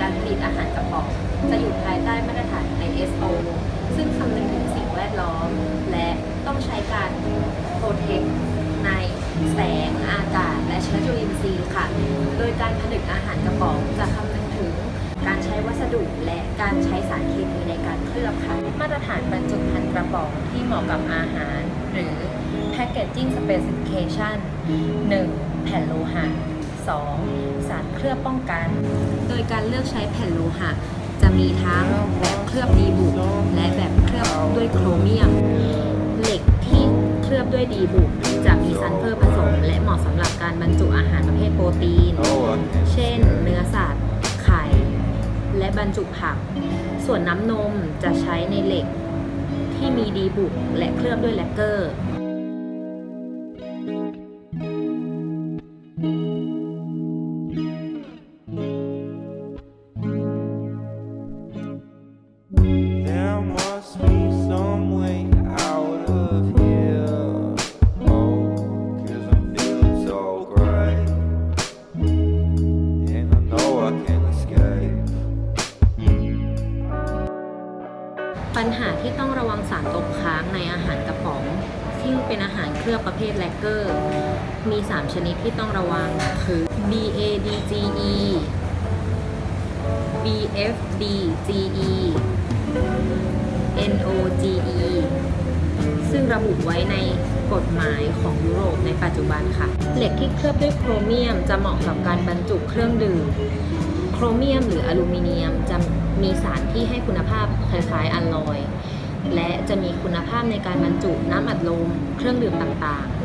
การผลิตอาหารกระป๋องจะอยู่ภายใต้มาตรฐาน ISO ซึ่งคำนึงถึงสิ่งแวดล้อม และต้องใช้การโปรเทคในแสงอากาศ และเชื้อจุลินทรีย์ค่ะ โดยการผลิตอาหารกระป๋องจะคำนึงถึงการใช้วัสดุและการใช้สารเคมีในการเคลือบค่ะ มาตรฐานบรรจุภัณฑ์กระป๋องที่เหมาะกับอาหาร หรือ Packaging Specification 1. แผ่นโลหะ 2. สารเคลือบป้องกัน โดยการเลือกใช้แผ่นโลหะ จะมีทั้งแบบเคลือบดีบุกและแบบเคลือบด้วยโครเมียม เหล็กที่เคลือบด้วยดีบุกจะมีซัลเฟอร์ผสม และเหมาะสำหรับการบรรจุอาหารประเภทโปรตีน Oh, okay. เช่น เนื้อสัตว์ ไข่ และบรรจุผัก ส่วนน้ำนมจะใช้ในเหล็กที่มีดีบุกและเคลือบด้วยแลกเกอร์ ปัญหาที่ต้องระวังสารตกค้างในอาหารกระป๋องซึ่งเป็นอาหารเคลือบประเภทแลกเกอร์ มี 3 ชนิดที่ต้องระวังคือ BADGE BFDGE NOGE ซึ่งระบุไว้ในกฎหมายของยุโรปในปัจจุบันค่ะ เหล็กที่เคลือบด้วยโครเมียมจะเหมาะกับการบรรจุเครื่องดื่ม รเมียมหรืออลูมิเนียมจะมีสารที่ให้คุณภาพคล้ายๆอัลลอย และจะมีคุณภาพในการบรรจุน้ำอัดลม เครื่องดื่มต่างๆ